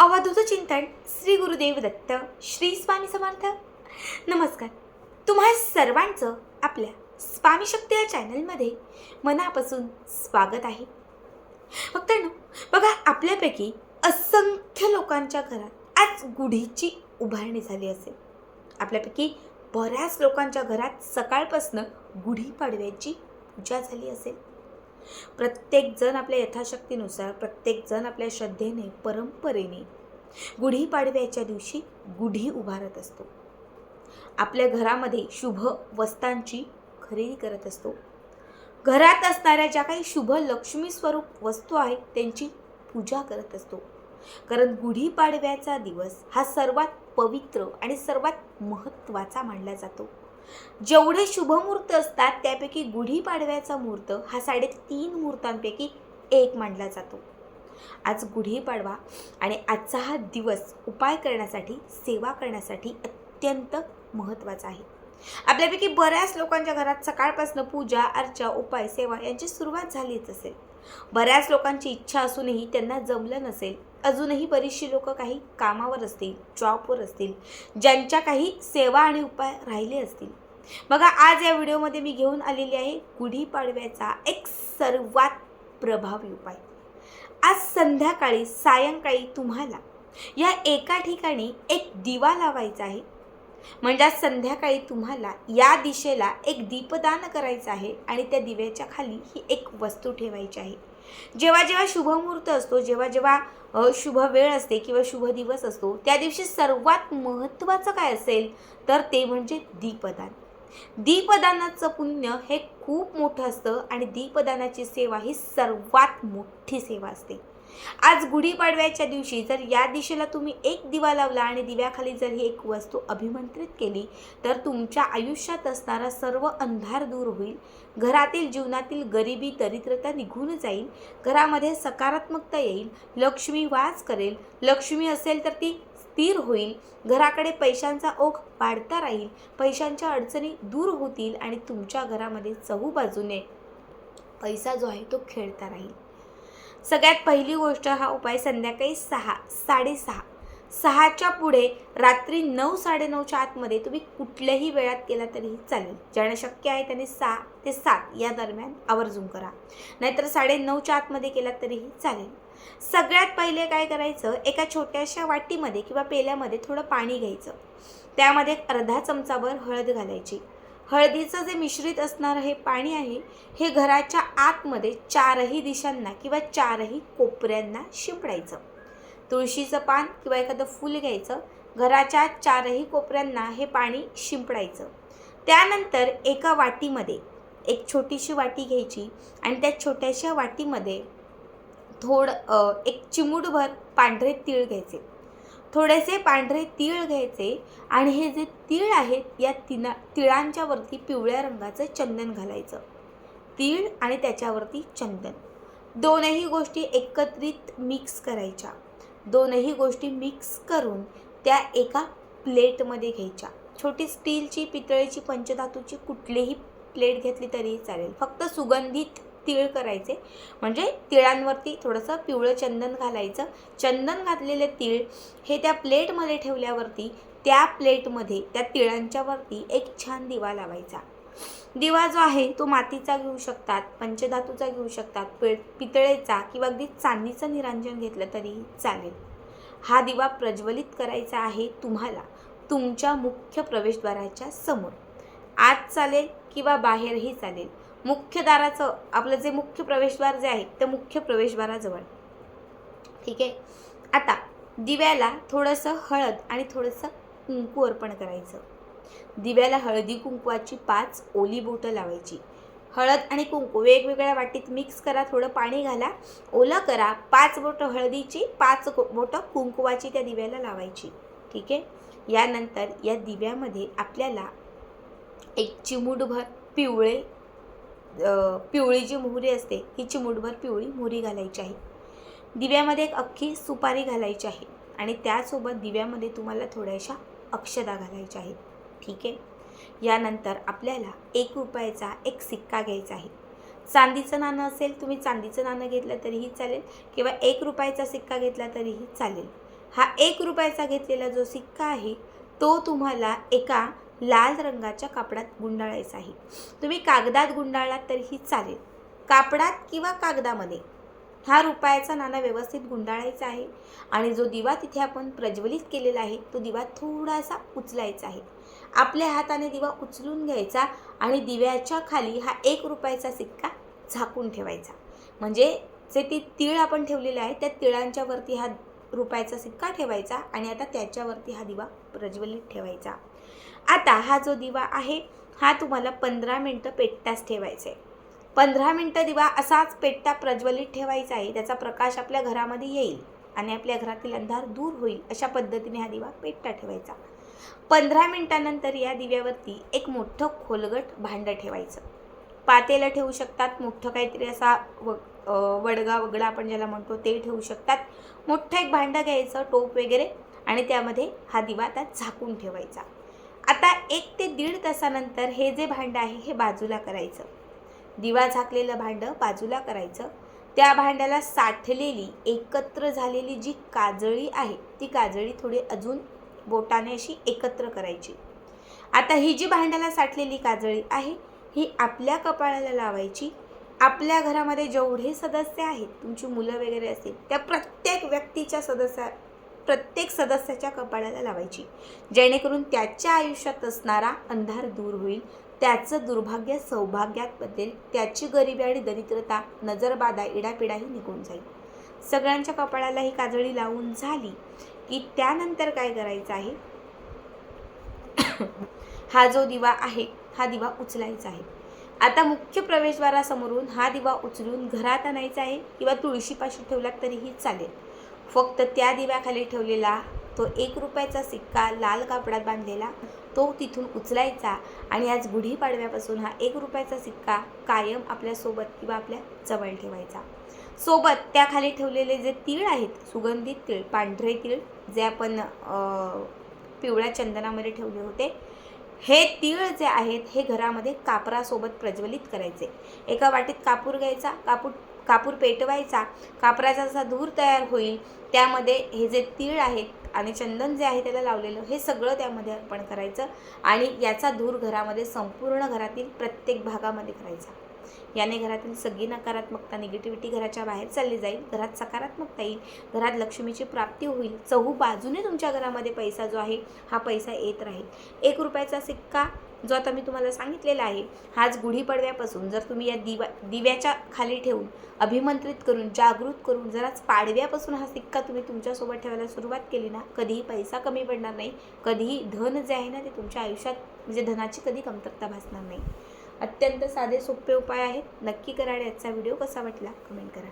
अवधूत चिंतन श्री गुरुदेव दत्त श्री स्वामी समर्थ. नमस्कार. तुम्हा सर्वांचं आपल्या स्वामी शक्ती या चॅनलमध्ये मनापासून स्वागत आहे. फक्त ना बघा आपल्यापैकी असंख्य लोकांच्या घरात आज गुढीची उभारणी झाली असेल. आपल्यापैकी बऱ्याच लोकांच्या घरात सकाळपासनं गुढीपाडव्याची पूजा झाली असेल. प्रत्येकजण आपल्या यथाशक्तीनुसार प्रत्येकजण आपल्या श्रद्धेने परंपरेने गुढीपाडव्याच्या दिवशी गुढी उभारत असतो. आपल्या घरामध्ये शुभ वस्तांची खरेदी करत असतो. घरात असणाऱ्या ज्या काही शुभ लक्ष्मी स्वरूप वस्तू आहेत त्यांची पूजा करत असतो. कारण गुढीपाडव्याचा दिवस हा सर्वात पवित्र आणि सर्वात महत्त्वाचा मानला जातो. जेवढे शुभमुहूर्त असतात त्यापैकी गुढीपाडव्याचा मुहूर्त हा साडेतीन मुहूर्तांपैकी एक मानला जातो. आज गुढीपाडवा आणि आजचा हा दिवस उपाय करण्यासाठी सेवा करण्यासाठी अत्यंत महत्त्वाचा आहे. आपल्यापैकी बऱ्याच लोकांच्या घरात सकाळपासून पूजा अर्चा उपाय सेवा यांची सुरुवात झालीच असेल. बऱ्याच लोकांची इच्छा असूनही त्यांना जमलं नसेल. अजूनही बरीचशी लोक काही कामावर असतील जॉबवर असतील ज्यांच्या काही सेवा आणि उपाय राहिले असतील. बघा आज या व्हिडिओमध्ये मी घेऊन आलेली आहे गुढीपाडव्याचा एक सर्वात प्रभावी उपाय. आज संध्याकाळी सायंकाळी तुम्हाला या एका ठिकाणी एक दिवा लावायचा आहे. म्हणजे आज संध्याकाळी तुम्हाला या दिशेला एक दीपदान करायचं आहे आणि त्या दिव्याच्या खाली ही एक वस्तू ठेवायची आहे. जेव्हा जेव्हा शुभमुहूर्त असतो जेव्हा जेव्हा शुभ वेळ असते किंवा शुभ दिवस असतो त्या दिवशी सर्वात महत्त्वाचं काय असेल तर ते म्हणजे दीपदान. दीपदानाचं पुण्य हे खूप मोठं असतं आणि दीपदानाची सेवा ही सर्वात मोठी सेवा असते. आज गुढीपाडव्याच्या दिवशी जर या दिशेला तुम्ही एक दिवा लावला आणि दिव्याखाली जर ही एक वस्तू अभिमंत्रित केली तर तुमच्या आयुष्यात असणारा सर्व अंधार दूर होईल. घरातील जीवनातील गरिबी दरिद्रता निघून जाईल. घरामध्ये सकारात्मकता येईल. लक्ष्मी वास करेल. लक्ष्मी असेल तर ती स्थिर होईल. घराकडे पैशांचा ओघ वाढता राहील. पैशांच्या अडचणी दूर होतील आणि तुमच्या घरामध्ये चहूबाजूने पैसा जो आहे तो खेळता राहील. सगळ्यात पहिली गोष्ट हा उपाय संध्याकाळी सहा साडेसहा. सहाच्या पुढे रात्री नऊ साडेनऊच्या आतमध्ये तुम्ही कुठल्याही वेळात केला तरीही चालेल. ज्यांना शक्य आहे त्यांनी सहा ते सात या दरम्यान आवर्जून करा. नाहीतर साडेनऊच्या आतमध्ये केला तरीही चालेल. सगळ्यात पहिले काय करायचं? एका छोट्याशा वाटीमध्ये किंवा पेल्यामध्ये थोडं पाणी घ्यायचं. त्यामध्ये एक अर्धा चमचाभर हळद घालायची. हळदीचं जे मिश्रित असणारं हे पाणी आहे हे घराच्या आतमध्ये चारही दिशांना किंवा चारही कोपऱ्यांना शिंपडायचं. तुळशीचं पान किंवा एखादं फूल घ्यायचं घराच्या चारही कोपऱ्यांना हे पाणी शिंपडायचं. त्यानंतर एका वाटीमध्ये एक छोटीशी वाटी घ्यायची आणि त्या छोट्याशा वाटीमध्ये थोडं एक चिमूटभर पांढरे तीळ घ्यायचे. थोडेसे पांढरे तीळ घ्यायचे आणि हे जे तीळ आहेत या तिना तिळांच्या वरती पिवळ्या रंगाचं चंदन घालायचं. तीळ आणि त्याच्यावरती चंदन. दोनही गोष्टी एकत्रित मिक्स करायच्या. दोनही गोष्टी मिक्स करून त्या एका प्लेटमध्ये घ्यायच्या. छोटी स्टीलची पितळेची पंचधातूची कुठलीही प्लेट घेतली तरी चालेल. फक्त सुगंधित तिळ करायचे. म्हणजे तिळांवरती थोडंसं पिवळं चंदन घालायचं. चंदन घातलेले तिळ हे त्या प्लेटमध्ये ठेवल्यावरती त्या प्लेटमध्ये त्या तिळांच्यावरती एक छान दिवा लावायचा. दिवा जो आहे तो मातीचा घेऊ शकतात पंचधातूचा घेऊ शकतात पे पितळेचा किंवा अगदी चांदीचं निरांजन घेतलं तरी चालेल. हा दिवा प्रज्वलित करायचा आहे तुम्हाला तुमच्या मुख्य प्रवेशद्वाराच्या समोर. आत चालेल किंवा बाहेरही चालेल. मुख्य दाराचं आपलं जे मुख्य प्रवेशद्वार जे आहे त्या मुख्य प्रवेशद्वाराजवळ. ठीक आहे? आता दिव्याला थोडंसं हळद आणि थोडंसं कुंकू अर्पण करायचं. दिव्याला हळदी कुंकवाची पाच ओली बोटं लावायची. हळद आणि कुंकू वेगवेगळ्या वाटीत मिक्स करा थोडं पाणी घाला. ओलं करा पाच बोटं हळदीची पाच को- बोटं कुंकवाची त्या दिव्याला लावायची. ठीक आहे? यानंतर या दिव्यामध्ये आपल्याला एक चिमूटभर पिवळे पिवळी जी मोहरी असते ही चिमूटभर पिवळी मोहरी घालायची आहे. दिव्यामध्ये एक अख्खी सुपारी घालायची आहे आणि त्यासोबत दिव्यामध्ये तुम्हाला थोड्याशा अक्षदा घालायच्या आहेत. ठीक आहे? यानंतर आपल्याला एक रुपयाचा एक सिक्का घ्यायचा आहे. चांदीचं नाणं असेल तुम्ही चांदीचं नाणं घेतलं तरीही चालेल किंवा एक रुपयाचा सिक्का घेतला तरीही चालेल. हा एक रुपयाचा घेतलेला जो सिक्का आहे तो तुम्हाला एका लाल रंगाच्या कापडात गुंडाळायचा आहे तुम्ही कागदात गुंडाळलात तरीही चालेल. कापडात किंवा कागदामध्ये. हा रुपयाचा नाणा व्यवस्थित गुंडाळायचा आहे आणि जो दिवा तिथे आपण प्रज्वलित केलेला आहे तो दिवा थोडासा उचलायचा आहे आपल्या हाताने दिवा उचलून घ्यायचा आणि दिव्याच्या खाली हा एक रुपयाचा सिक्का झाकून ठेवायचा. म्हणजे जे ती तिळ आपण ठेवलेले आहे त्या तिळांच्यावरती हा रुपयाचा सिक्का ठेवायचा आणि आता त्याच्यावरती हा दिवा प्रज्वलित ठेवायचा. आता हा जो दिवा आहे हा तुम्हाला पंधरा मिनटं पेटताच ठेवायचा आहे पंधरा मिनटं दिवा असाच पेटता प्रज्वलित ठेवायचा आहे त्याचा प्रकाश आपल्या घरामध्ये येईल आणि आपल्या घरातील अंधार दूर होईल अशा पद्धतीने हा दिवा पेटता ठेवायचा. पंधरा मिनटानंतर या दिव्यावरती एक मोठं खोलगट भांडं ठेवायचं. पातेलं ठेवू शकतात मोठं काहीतरी असा व वडगा वगडा आपण ज्याला म्हणतो ते ठेवू शकतात. मोठं एक भांडं घ्यायचं टोप वगैरे आणि त्यामध्ये हा दिवा त्यात झाकून ठेवायचा. आता एक ते दीड तासानंतर हे जे भांडं आहे हे बाजूला करायचं. दिवा झाकलेलं भांडं बाजूला करायचं. त्या भांड्याला साठलेली एकत्र झालेली जी काजळी आहे ती काजळी थोडी अजून बोटाने अशी एकत्र करायची. आता ही जी भांड्याला साठलेली काजळी आहे ही आपल्या कपाळाला लावायची. आपल्या घरामध्ये जेवढे सदस्य आहेत तुमची मुलं वगैरे असतील त्या प्रत्येक व्यक्तीच्या सदस्या प्रत्येक सदस्याच्या कपाळाला लावायची. जेणेकरून त्याच्या आयुष्यात असणारा अंधार दूर होईल. त्याचं दुर्भाग्य सौभाग्यात बदलेल. त्याची गरिबी आणि दरिद्रता नजरबाधा इडापिडाही निघून जाईल. सगळ्यांच्या कपाळाला ही काजळी लावून झाली की त्यानंतर काय करायचं आहे? हा जो दिवा आहे हा दिवा उचलायचा आहे. आता मुख्य प्रवेशद्वारासमोरून हा दिवा उचलून घरात आणायचा आहे किंवा तुळशीपाशी ठेवलात तरीही चालेल. फक्त त्या दिव्याखाली ठेवलेला तो एक रुपयाचा सिक्का लाल कापडात बांधलेला तो तिथून उचलायचा आणि आज गुढीपाडव्यापासून हा एक रुपयाचा सिक्का कायम आपल्यासोबत किंवा आपल्या जवळ ठेवायचा. सोबत त्याखाली ठेवलेले जे तीळ आहेत सुगंधित तीळ पांढरे तीळ जे आपण पिवळ्या चंदनामध्ये ठेवले होते हे तीळ जे आहेत हे घरामध्ये कापरासोबत प्रज्वलित करायचे. एका वाटीत कापूर घ्यायचा कापूर कापूर पेटवायचा कापराचा जसा धूर तयार होईल त्यामध्ये हे जे तीळ आहेत आणि चंदन जे आहे त्याला लावलेलं हे सगळं त्यामध्ये अर्पण करायचं आणि याचा धूर घरामध्ये संपूर्ण घरातील प्रत्येक भागामध्ये करायचा. याने घरातील सगळी नकारात्मकता निगेटिव्हिटी घराच्या बाहेर चालली जाईल घरात सकारात्मकता येईल घरात लक्ष्मीची प्राप्ती होईल. चहू बाजूने तुमच्या घरामध्ये पैसा जो आहे हा पैसा येत राहील. एक रुपयाचा सिक्का जो आता मी तुम्हाला सांगितलेला आहे हाच गुढीपाडव्यापासून जर तुम्ही या दिवा दिव्याच्या खाली ठेवून अभिमंत्रित करून जागृत करून जराच पाडव्यापासून हा सिक्का तुम्ही तुमच्यासोबत ठेवायला सुरुवात केली ना कधीही पैसा कमी पडणार नाही. कधीही धन जे आहे ना ते तुमच्या आयुष्यात म्हणजे धनाची कधी कमतरता भासणार नाही. अत्यंत साधे सोपे उपाय आहेत. नक्की करा आणि आजचा व्हिडिओ कसा वाटला कमेंट करा.